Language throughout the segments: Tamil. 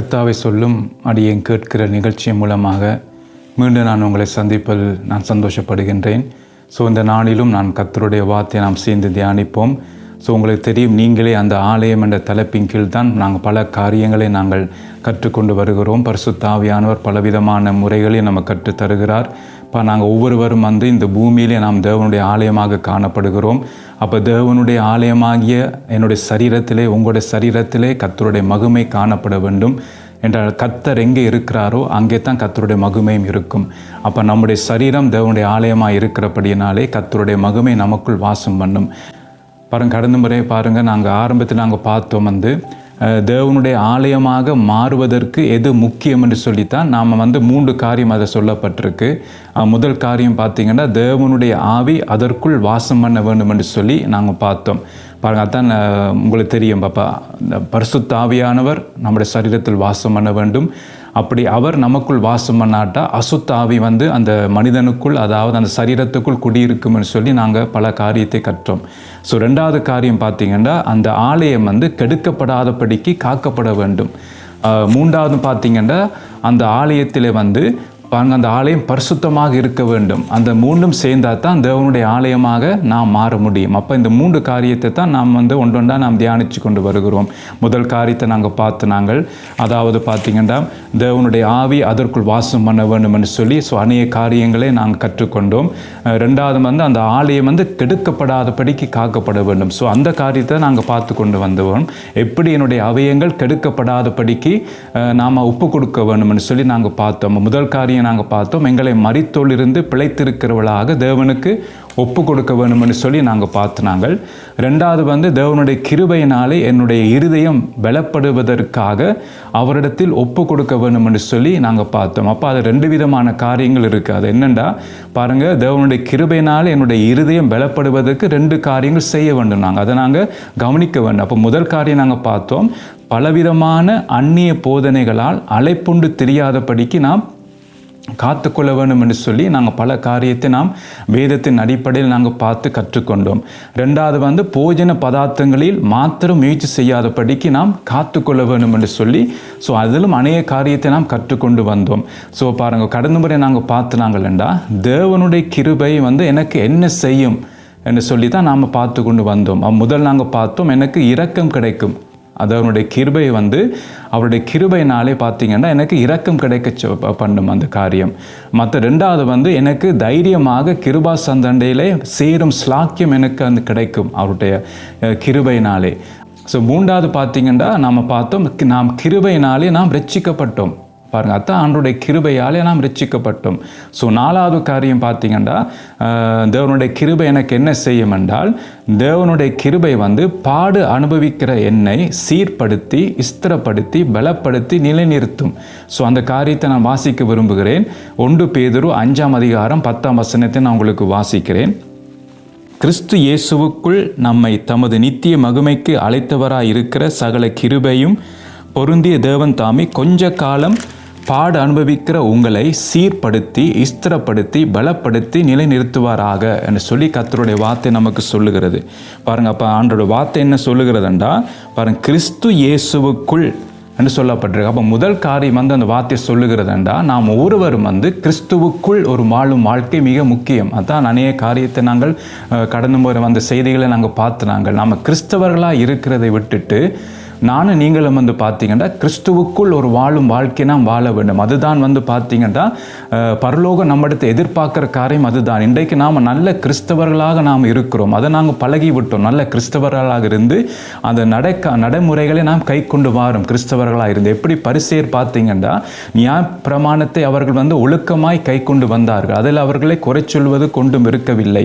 கத்தாவை சொல்லும் அடியேன் கேட்கிற நிகழ்ச்சி மூலமாக மீண்டும் நான் உங்களை சந்திப்பதில் நான் சந்தோஷப்படுகின்றேன். ஸோ இந்த நாளிலும் நான் கத்தருடைய வார்த்தையை நாம் சேர்ந்து தியானிப்போம். ஸோ உங்களுக்கு தெரியும் நீங்களே அந்த ஆலயம் என்ற தலைப்பின் கீழ் தான் நாங்கள் பல காரியங்களை நாங்கள் கற்றுக்கொண்டு வருகிறோம். பரிசுத்தாவியானவர் பலவிதமான முறைகளையும் நம்ம கற்றுத் தருகிறார். இப்போ நாங்கள் ஒவ்வொருவரும் வந்து இந்த பூமியிலே நாம் தேவனுடைய ஆலயமாக காணப்படுகிறோம். அப்போ தேவனுடைய ஆலயமாகிய என்னுடைய சரீரத்திலே உங்களுடைய சரீரத்திலே கத்தருடைய மகிமை காணப்பட வேண்டும் என்றால் கத்தர் எங்கே இருக்கிறாரோ அங்கே தான் கத்தருடைய மகிமையும் இருக்கும். அப்போ நம்முடைய சரீரம் தேவனுடைய ஆலயமாக இருக்கிறபடியினாலே கத்தருடைய மகிமை நமக்குள் வாசம் பண்ணும். பாருங்க கடந்த முறை பாருங்கள் நாங்கள் ஆரம்பத்தில் நாங்கள் பார்த்தோம் வந்து தேவனுடைய ஆலயமாக மாறுவதற்கு எது முக்கியம் என்று சொல்லித்தான் நாம் வந்து மூன்று காரியம் அதை சொல்லப்பட்டிருக்கு. முதல் காரியம் பார்த்தீங்கன்னா தேவனுடைய ஆவி அதற்குள் வாசம் பண்ண வேண்டும் என்று சொல்லி நாங்கள் பார்த்தோம். பாருங்கள் அதான் உங்களுக்கு தெரியும் பாப்பா. இந்த பரிசுத்த ஆவியானவர் நம்முடைய சரீரத்தில் வாசம் பண்ண வேண்டும். அப்படி அவர் நமக்குள் வாசம் பண்ணாட்டா அசுத்தாவி வந்து அந்த மனிதனுக்குள் அதாவது அந்த சரீரத்துக்குள் குடியிருக்கும்னு சொல்லி நாங்கள் பல காரியத்தை கற்றோம். ஸோ ரெண்டாவது காரியம் பார்த்தீங்கன்னா அந்த ஆலயம் வந்து கெடுக்கப்படாதபடிக்கு காக்கப்பட வேண்டும். மூன்றாவது பார்த்தீங்கன்னா அந்த ஆலயத்தில் வந்து பாருங்க அந்த ஆலயம் பரிசுத்தமாக இருக்க வேண்டும். அந்த மூன்றும் சேர்ந்தா தான் தேவனுடைய ஆலயமாக நாம் மாற முடியும். அப்போ இந்த மூன்று காரியத்தை தான் நாம் வந்து ஒன்றொன்றா நாம் தியானித்து கொண்டு வருகிறோம். முதல் காரியத்தை நாங்கள் பார்த்து நாங்கள் அதாவது பார்த்தீங்கன்னா தேவனுடைய ஆவி அதற்குள் வாசம் பண்ண வேண்டும் என்று சொல்லி ஸோ அநேக காரியங்களை நாங்கள் கற்றுக்கொண்டோம். ரெண்டாவது வந்து அந்த ஆலயம் வந்து கெடுக்கப்படாதபடிக்கு காக்கப்பட வேண்டும். ஸோ அந்த காரியத்தை நாங்கள் பார்த்து கொண்டு வந்தோம். எப்படி என்னுடைய அவயங்கள் கெடுக்கப்படாதபடிக்கு நாம் ஒப்பு கொடுக்க வேண்டும்னு சொல்லி நாங்கள் பார்த்தோம். முதல் காரியம் நாங்கள் பார்த்தோம். எங்களை மறித்தோலிருந்து பிழைத்திருக்கிறவளாக தேவனுக்கு ஒப்பு கொடுக்க வேணும்னு சொல்லி நாங்கள் பார்த்து நாங்கள். ரெண்டாவது வந்து தேவனுடைய கிருபையினாலே என்னுடைய இருதயம் பலப்படுவதற்காக அவரிடத்தில் ஒப்பு கொடுக்க வேணும்னு சொல்லி நாங்கள் பார்த்தோம். அப்போ அது ரெண்டு விதமான காரியங்கள் இருக்குது அது என்னென்னா பாருங்கள் தேவனுடைய கிருபையினால் என்னுடைய இருதயம் பலப்படுவதற்கு ரெண்டு காரியங்கள் செய்ய வேண்டும் நாங்கள் அதை நாங்கள் கவனிக்க வேண்டும். அப்போ முதல் காரியம் நாங்கள் பார்த்தோம். பலவிதமான அந்நிய போதனைகளால் அலைப்புண்டு தெரியாதபடிக்கு நாம் காத்துக்கொள்ள வேண்டும் என்று சொல்லி நாங்கள் பல காரியத்தை நாம் வேதத்தின் அடிப்படையில் நாங்கள் பார்த்து கற்றுக்கொண்டோம். ரெண்டாவது வந்து போஜன பதார்த்தங்களில் மாத்திரம் முயற்சி செய்யாதபடிக்கு நாம் காத்துக்கொள்ள வேண்டும் என்று சொல்லி ஸோ அதிலும் அநேக காரியத்தை நாம் கற்றுக்கொண்டு வந்தோம். ஸோ பாருங்கள் கடந்த முறை நாங்கள் பார்த்துனாங்கள்டா தேவனுடைய கிருபை வந்து எனக்கு என்ன செய்யும் என்று சொல்லி தான் நாம் பார்த்து கொண்டு வந்தோம். முதல் நாங்கள் பார்த்தோம் எனக்கு இரக்கம் கிடைக்கும். அது அவனுடைய கிருபை வந்து அவருடைய கிருபைனாலே பார்த்தீங்கன்னா எனக்கு இரக்கம் கிடைக்க சொ- பண்ணும் அந்த காரியம். மற்ற ரெண்டாவது வந்து எனக்கு தைரியமாக கிருபா சந்தண்டையிலே சேரும் ஸ்லாக்கியம் எனக்கு அந்த கிடைக்கும் அவருடைய கிருபைனாலே ஸோ மூன்றாவது பார்த்தீங்கன்னா நாம் பார்த்தோம் கி- நாம் கிருபையினாலே நாம் ரட்சிக்கப்பட்டோம். பாருங்க அதான் ஆண்டுடைய கிருபையாலே நாம் ரட்சிக்கப்பட்டோம். ஸோ நாலாவது காரியம் பார்த்தீங்கன்னா தேவனுடைய கிருபை எனக்கு என்ன செய்யும் என்றால் தேவனுடைய கிருபை வந்து பாடு அனுபவிக்கிற என்னை சீர்படுத்தி ஸ்திரப்படுத்தி பலப்படுத்தி நிலைநிறுத்தும். ஸோ அந்த காரியத்தை நான் வாசிக்க விரும்புகிறேன். ஒன்று பேதுரு அஞ்சாம் அதிகாரம் பத்தாம் வசனத்தை நான் உங்களுக்கு வாசிக்கிறேன். கிறிஸ்து இயேசுவுக்குள் நம்மை தமது நித்திய மகிமைக்கு அழைத்தவராய் இருக்கிற சகல கிருபையும் பொருந்திய தேவன் தாமே கொஞ்ச காலம் பாடு அனுபவிக்கிற உங்களை சீர்படுத்தி இஸ்திரப்படுத்தி பலப்படுத்தி நிலைநிறுத்துவாராக என்று சொல்லி கத்தருடைய வார்த்தை நமக்கு சொல்லுகிறது. பாருங்கள் அப்போ ஆண்டோட வார்த்தை என்ன சொல்லுகிறதுண்டா பாருங்க கிறிஸ்து இயேசுவுக்குள் என்று சொல்லப்பட்டிருக்கு. அப்போ முதல் காரியம் வந்து அந்த வார்த்தையை சொல்லுகிறதுண்டா நாம் ஒவ்வொருவரும் வந்து கிறிஸ்துவுக்குள் ஒரு வாழும் வாழ்க்கை மிக முக்கியம். அதான் அநேக காரியத்தை நாங்கள் கடந்து கடந்த முறை வந்த செய்திகளை நாங்கள் பார்த்து நாங்கள் நாம் கிறிஸ்தவர்களாக இருக்கிறதை விட்டுட்டு நானும் நீங்களும் வந்து பார்த்தீங்கன்னா கிறிஸ்துவுக்குள் ஒரு வாழும் வாழ்க்கை நாம் வாழ வேண்டும். அதுதான் வந்து பார்த்தீங்கன்னா பரலோகம் நம்மிடத்தை எதிர்பார்க்குற காரியம் அதுதான். இன்றைக்கு நாம் நல்ல கிறிஸ்தவர்களாக நாம் இருக்கிறோம். அதை நாங்கள் பழகி விட்டோம் நல்ல கிறிஸ்தவர்களாக இருந்து அந்த நடக்க நடைமுறைகளை நாம் கை கொண்டு வாரும் கிறிஸ்தவர்களாக இருந்து. எப்படி பரிசெயர் பார்த்தீங்கன்னா நியாய பிரமாணத்தை அவர்கள் வந்து ஒழுக்கமாய் கை கொண்டு வந்தார்கள். அதில் அவர்களை குறை சொல்வது கொண்டும் இருக்கவில்லை.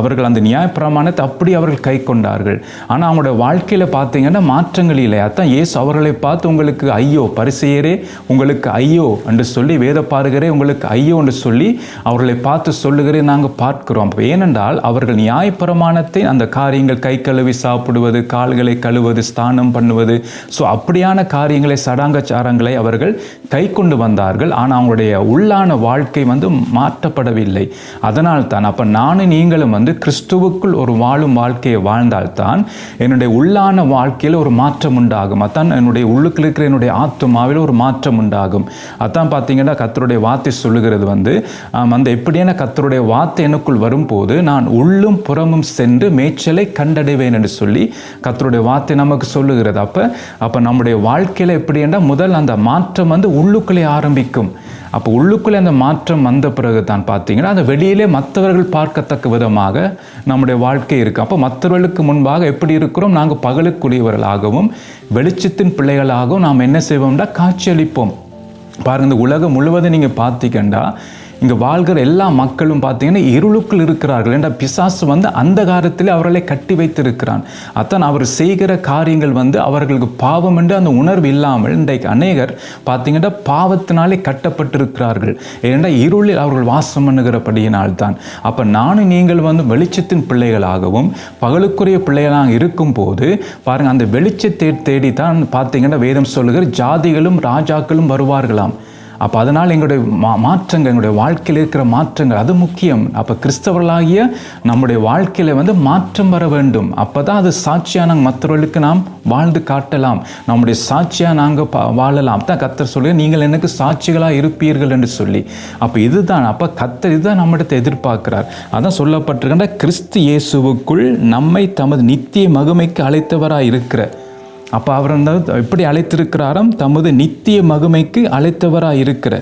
அவர்கள் அந்த நியாய பிரமாணத்தை அப்படி அவர்கள் கை கொண்டார்கள். ஆனால் அவங்களோட வாழ்க்கையில் பார்த்தீங்கன்னா மாற்றங்கள் இல்லை. அதான் இயேசு அவர்களை பார்த்து உங்களுக்கு ஐயோ பரிசெயரே உங்களுக்கு ஐயோ என்று சொல்லி வேத பாருகிறே உங்களுக்கு ஐயோ என்று சொல்லி அவர்களை பார்த்து சொல்லுகிறே நாங்கள் பார்க்கிறோம். அப்ப ஏனென்றால் அவர்கள் நியாயப்பிரமாணத்தை அந்த காரியங்கள் கை கழுவி சாப்பிடுவது கால்களை கழுவது ஸ்தானம் பண்ணுவது ஸோ அப்படியான காரியங்களை சடாங்கச்சாரங்களை அவர்கள் கை கொண்டு வந்தார்கள். ஆனால் அவங்களுடைய உள்ளான வாழ்க்கை வந்து மாற்றப்படவில்லை. அதனால் தான் அப்போ நானும் நீங்களும் வந்து கிறிஸ்துவுக்குள் ஒரு வாழும் வாழ்க்கையை வாழ்ந்தால்தான் என்னுடைய உள்ளான வாழ்க்கையில் ஒரு மாற்றம் உண்டாகும். அதான் என்னுடைய உள்ளுக்குள் இருக்கிற என்னுடைய ஆத்மாவில் ஒரு மாற்றம் உண்டாகும். அதான் பார்த்தீங்கன்னா கத்தருடைய வார்த்தை சொல்லுகிறது வந்து அந்த எப்படியான கத்தருடைய வார்த்தை எனக்குள் வரும்போது நான் உள்ளும் புறமும் சென்று மேய்ச்சலை கண்டடைவேன் என்று சொல்லி கத்தருடைய வார்த்தை நமக்கு சொல்லுகிறது. அப்போ அப்போ நம்முடைய வாழ்க்கையில் எப்படி என்றால் முதல் அந்த மாற்றம் வந்து உள்ளுக்குள்ளே ஆரம்பிக்கும். அப்போ உள்ளுக்குள்ளே அந்த மாற்றம் வந்த பிறகு தான் பார்த்தீங்கன்னா அந்த வெளியிலே மற்றவர்கள் பார்க்கத்தக்க விதமாக நம்முடைய வாழ்க்கை இருக்குது அப்போ மற்றவர்களுக்கு முன்பாக எப்படி இருக்கிறோம்? நாங்கள் பகலுக்குரியவர்களாகவும் வெளிச்சத்தின் பிள்ளைகளாகவும் நாம் என்ன செய்வோம்னா காட்சியளிப்போம். பாருங்கள் இந்த உலகம் முழுவதும் நீங்கள் பார்த்தீங்கன்னா இங்கே வாழ்கிற எல்லா மக்களும் பார்த்தீங்கன்னா இருளுக்குள் இருக்கிறார்கள். என்ற பிசாசு வந்து அந்த காலத்தில் அவர்களை கட்டி வைத்திருக்கிறான். அத்தான் அவர் செய்கிற காரியங்கள் வந்து அவர்களுக்கு பாவம் என்று அந்த உணர்வு இல்லாமல் இன்றைக்கு அநேகர் பார்த்தீங்கன்னா பாவத்தினாலே கட்டப்பட்டிருக்கிறார்கள். ஏனென்றால் இருளில் அவர்கள் வாசம் பண்ணுகிறபடியினால் தான் அப்போ நானும் நீங்கள் வந்து வெளிச்சத்தின் பிள்ளைகளாகவும் பகலுக்குரிய பிள்ளைகளாக இருக்கும்போது பாருங்கள் அந்த வெளிச்சத்தை தேடி தான் பார்த்தீங்கன்னா வேதம் சொல்லுகிற ஜாதிகளும் ராஜாக்களும் வருவார்களாம். அப்போ அதனால் எங்களுடைய மா மாற்றங்கள் எங்களுடைய வாழ்க்கையில் இருக்கிற மாற்றங்கள் அது முக்கியம். அப்போ கிறிஸ்தவர்களாகிய நம்முடைய வாழ்க்கையில் வந்து மாற்றம் வர வேண்டும். அப்போ தான் அது சாட்சியாக நாங்கள் மற்றவர்களுக்கு நாம் வாழ்ந்து காட்டலாம். நம்முடைய சாட்சியாக நாங்கள் பா வாழலாம். தான் கத்தர் சொல்லி நீங்கள் எனக்கு சாட்சிகளாக இருப்பீர்கள் என்று சொல்லி. அப்போ இதுதான் அப்போ கத்தர் இதுதான் நம்மிடத்தை எதிர்பார்க்கிறார். அதான் சொல்லப்பட்டிருக்கின்ற கிறிஸ்து இயேசுவுக்குள் நம்மை தமது நித்திய மகிமைக்கு அழைத்தவராக இருக்கிற அப்போ அவர் எப்படி அழைத்திருக்கிறாராம் தமது நித்திய மகிமைக்கு அழைத்தவராக இருக்கிற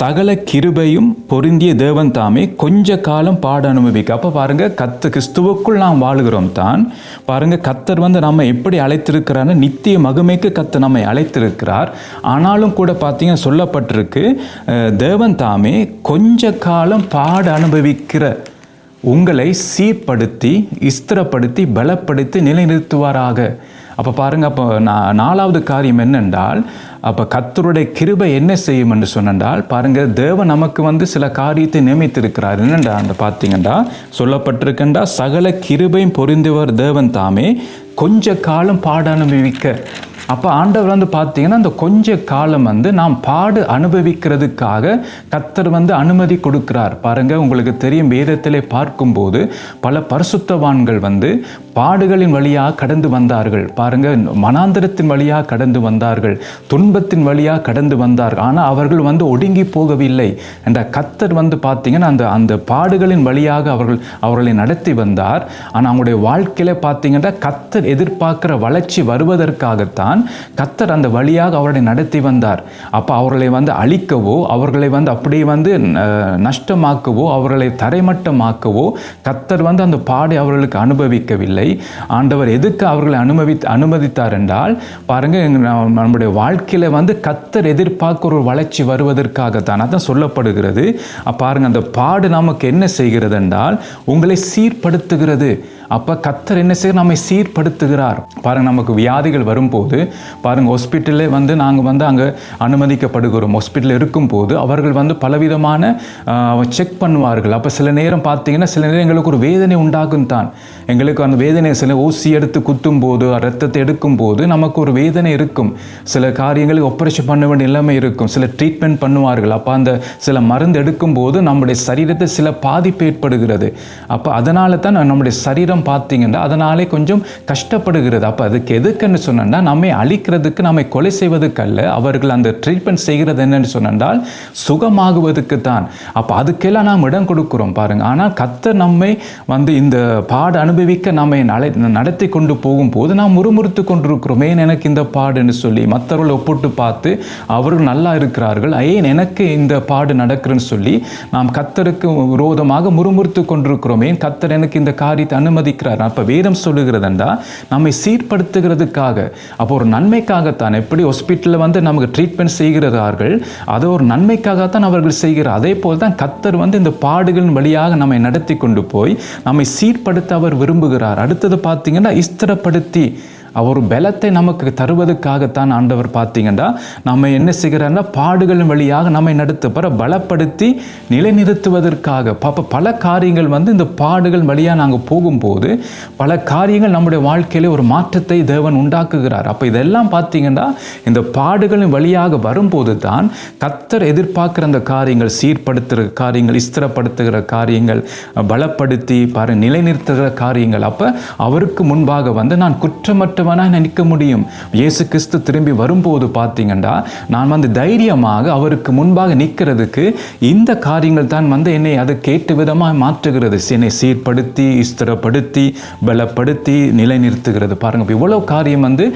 சகல கிருபையும் பொருந்திய தேவன் தாமே கொஞ்ச காலம் பாட அனுபவிக்க. அப்போ பாருங்க கத்து கிறிஸ்துவுக்குள் நாம் வாழுகிறோம் தான். பாருங்க கத்தர் வந்து நம்ம எப்படி அழைத்திருக்கிறான்னு நித்திய மகிமைக்கு கத்து நம்மை அழைத்திருக்கிறார். ஆனாலும் கூட பார்த்தீங்கன்னா சொல்லப்பட்டிருக்கு தேவன் தாமே கொஞ்ச காலம் பாட அனுபவிக்கிற உங்களை சீர்படுத்தி இஸ்திரப்படுத்தி பலப்படுத்தி நிலைநிறுத்துவாராக. அப்போ பாருங்கள் அப்போ நான் நாலாவது காரியம் என்னென்றால் அப்போ கத்தருடைய கிருபை என்ன செய்யும் என்று சொன்னால் பாருங்க தேவன் நமக்கு வந்து சில காரியத்தை நியமித்திருக்கிறார். என்னென்றா அந்த பார்த்தீங்கன்னா சொல்லப்பட்டிருக்கின்றா சகல கிருபையும் பொருந்தவர் தேவன் தாமே. கொஞ்ச காலம் பாட அனுபவிக்க அப்போ ஆண்டவர் வந்து பார்த்தீங்கன்னா அந்த கொஞ்ச காலம் வந்து நாம் பாடு அனுபவிக்கிறதுக்காக கத்தர் வந்து அனுமதி கொடுக்கிறார். பாருங்க உங்களுக்கு தெரியும் வேதத்திலே பார்க்கும்போது பல பரிசுத்தவான்கள் வந்து பாடுகளின் வழியாக கடந்து வந்தார்கள். பாருங்க மனாந்தரத்தின் வழியாக கடந்து வந்தார்கள். துன்பத்தின் வழியாக கடந்து வந்தார்கள். ஆனால் அவர்கள் வந்து ஒடுங்கி போகவில்லை. என்ற கத்தர் வந்து பார்த்தீங்கன்னா அந்த அந்த பாடுகளின் வழியாக அவர்கள் அவர்களை நடத்தி வந்தார். ஆனால் அவங்களுடைய வாழ்க்கையில் பார்த்தீங்கன்னா கத்தர் எதிர்பார்க்கிற வளர்ச்சி வருவதற்காகத்தான் கத்தர் அந்த வழியாக அவர்களை நடத்தி வந்தார். அப்போ அவர்களை வந்து அழிக்கவோ அவர்களை வந்து அப்படியே வந்து நஷ்டமாக்கவோ அவர்களை தரைமட்டமாக்கவோ கத்தர் வந்து அந்த பாடை அவர்களுக்கு அனுபவிக்கவில்லை. ஆண்டவர் எதுக்கு அவர்களை அனுமதி அனுமதித்தார் என்றால் பாருங்க நம்முடைய வாழ்க்கையில வந்து கத்தர் எதிர்பார்க்கிற ஒரு வளர்ச்சி வருவதற்காகத்தான். அதான் சொல்லப்படுகிறது. பாருங்க அந்த பாடு நமக்கு என்ன செய்கிறது என்றால் உங்களை சீர்படுத்துகிறது. அப்போ கத்தர் என்ன செய்ய நம்மை சீர்படுத்துகிறார். பாருங்க நமக்கு வியாதிகள் வரும்போது பாருங்க ஹாஸ்பிட்டலே வந்து நாங்கள் வந்து அங்கே அனுமதிக்கப்படுகிறோம். ஹாஸ்பிட்டலில் இருக்கும்போது அவர்கள் வந்து பலவிதமான செக் பண்ணுவார்கள். அப்போ சில நேரம் பார்த்தீங்கன்னா சில நேரம் எங்களுக்கு ஒரு வேதனை உண்டாகும் தான். எங்களுக்கு அந்த வேதனை சில ஊசி எடுத்து குத்தும் போது ரத்தத்தை எடுக்கும் போது நமக்கு ஒரு வேதனை இருக்கும். சில காரியங்களை ஆப்ரேஷன் பண்ண வேண்டிய நிலைமை இருக்கும். சில ட்ரீட்மெண்ட் பண்ணுவார்கள். அப்போ அந்த சில மருந்து எடுக்கும் போது நம்முடைய சரீரத்தை சில பாதிப்பு ஏற்படுகிறது. அப்போ அதனால தான் நம்முடைய சரீரம் பார்த்தீங்கன்னா அதனாலே கொஞ்சம் கஷ்டப்படுகிறது. அப்போ அதுக்கு எதுக்குன்னு சொன்னா நம்மை அழிக்கிறதுக்கு நம்மை கொலை செய்வதுக்கல்ல அவர்கள் அந்த ட்ரீட்மெண்ட் செய்கிறது என்னன்னு சொன்னால் சுகமாகுவதற்கு தான் அப்போ அதுக்கெல்லாம் நாம் இடம் கொடுக்குறோம் பாருங்கள் ஆனால் கத்த நம்மை வந்து இந்த பாடு அனுபவிக்க நம்மை நலை நடத்தி கொண்டு போகும்போது நாம் முறுமுறுத்து கொண்டிருக்கிறோம் ஏன் எனக்கு இந்த பாடுன்னு சொல்லி. மற்றவர்களை ஒப்பிட்டு பார்த்து அவர்கள் நல்லா இருக்கிறார்கள். ஏன் எனக்கு இந்த பாடு நடக்கிறேன்னு சொல்லி நாம் கத்தருக்கு விரோதமாக முறுமுறுத்து கொண்டிருக்கிறோம். ஏன் கத்தர் எனக்கு இந்த காரியத்தை அனுமதிக்கிறார்? அப்போ வேதம் சொல்லுகிறதா நம்மை சீர்படுத்துகிறதுக்காக. அப்போ ஒரு நன்மைக்காகத்தான் எப்படி ஹாஸ்பிட்டலில் வந்து நமக்கு ட்ரீட்மெண்ட் செய்கிறார்கள் அதை ஒரு நன்மைக்காகத்தான் அவர்கள் செய்கிறார். அதே போல் தான் கத்தர் வந்து இந்த பாடுகளின் வழியாக நம்மை நடத்தி கொண்டு போய் நம்மை சீர்படுத்த அவர் விரும்புகிறார். அடுத்தது பார்த்தீங்கன்னா ஸ்திரப்படுத்தி அவர் பலத்தை நமக்கு தருவதற்காகத்தான் ஆண்டவர் பார்த்தீங்கன்னா நம்ம என்ன செய்கிறாருன்னா பாடுகளின் வழியாக நம்மை பிற பலப்படுத்தி நிலைநிறுத்துவதற்காக பாப்ப பல காரியங்கள் வந்து இந்த பாடுகள் வழியாக நாங்கள் போகும்போது பல காரியங்கள் நம்முடைய வாழ்க்கையில ஒரு மாற்றத்தை தேவன் உண்டாக்குகிறார். அப்போ இதெல்லாம் பார்த்தீங்கன்னா இந்த பாடுகளின் வழியாக வரும்போது தான் கத்தர் எதிர்பார்க்குற அந்த காரியங்கள் சீர்படுத்துகிற காரியங்கள் ஸ்திரப்படுத்துகிற காரியங்கள் பலப்படுத்தி பாரு நிலைநிறுத்துகிற காரியங்கள் அப்போ அவருக்கு முன்பாக வந்து நான் குற்றமற்ற குற்றமற்றவனாக நிற்க முடியும். இயேசு கிறிஸ்து திரும்பி வரும்போது பார்த்தீங்கன்னா நான் வந்து தைரியமாக அவருக்கு முன்பாக நிற்கிறதுக்கு இந்த காரியங்கள் தான் வந்து என்னை அது கேட்டு விதமாக மாற்றுகிறது. என்னை சீர்படுத்தி ஸ்திரப்படுத்தி பலப்படுத்தி நிலைநிறுத்துகிறது. பாருங்கள் இப்போ காரியம் வந்து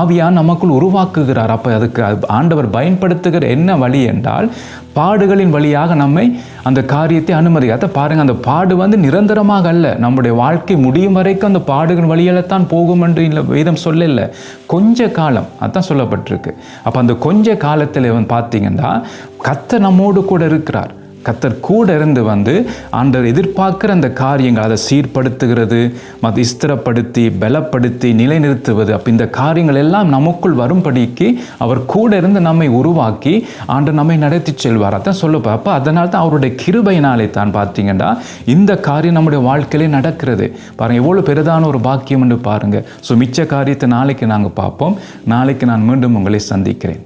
ஆவியான் நமக்குள் உருவாக்குகிறார். அப்போ அதுக்கு ஆண்டவர் பயன்படுத்துகிற என்ன வழி என்றால் பாடுகளின் வழியாக நம்மை அந்த காரியத்தை அனுமதி. அதை பாருங்கள் அந்த பாடு வந்து நிரந்தரமாக அல்ல. நம்முடைய வாழ்க்கை முடியும் வரைக்கும் அந்த பாடுகள் வழியால தான் போகும் என்று இல்லை வேதம் சொல்லலை. கொஞ்ச காலம் அதான் சொல்லப்பட்டிருக்கு. அப்போ அந்த கொஞ்ச காலத்தில் பார்த்தீங்கன்னா கத்த நம்மோடு கூட இருக்கிறார். கத்தர் கூட இருந்து வந்து ஆண்டவர் எதிர்பார்க்குற அந்த காரியங்கள் அதை சீர்படுத்துகிறது மத ஸ்திரப்படுத்தி பலப்படுத்தி நிலைநிறுத்துவது அப்போ இந்த காரியங்கள் எல்லாம் நமக்குள் வரும்படிக்கு அவர் கூட இருந்து நம்மை உருவாக்கி ஆண்டவர் நம்மை நடத்தி செல்வார். அதான் சொல்லப்போ அப்போ அதனால தான் அவருடைய கிருபையினாலே தான் பார்த்தீங்கன்னா இந்த காரியம் நம்முடைய வாழ்க்கையிலே நடக்கிறது. பாருங்கள் எவ்வளோ பெரிதான ஒரு பாக்கியம் என்று பாருங்கள் ஸோ மிச்ச காரியத்தை நாளைக்கு நாங்கள் பார்ப்போம். நாளைக்கு நான் மீண்டும் உங்களை சந்திக்கிறேன்.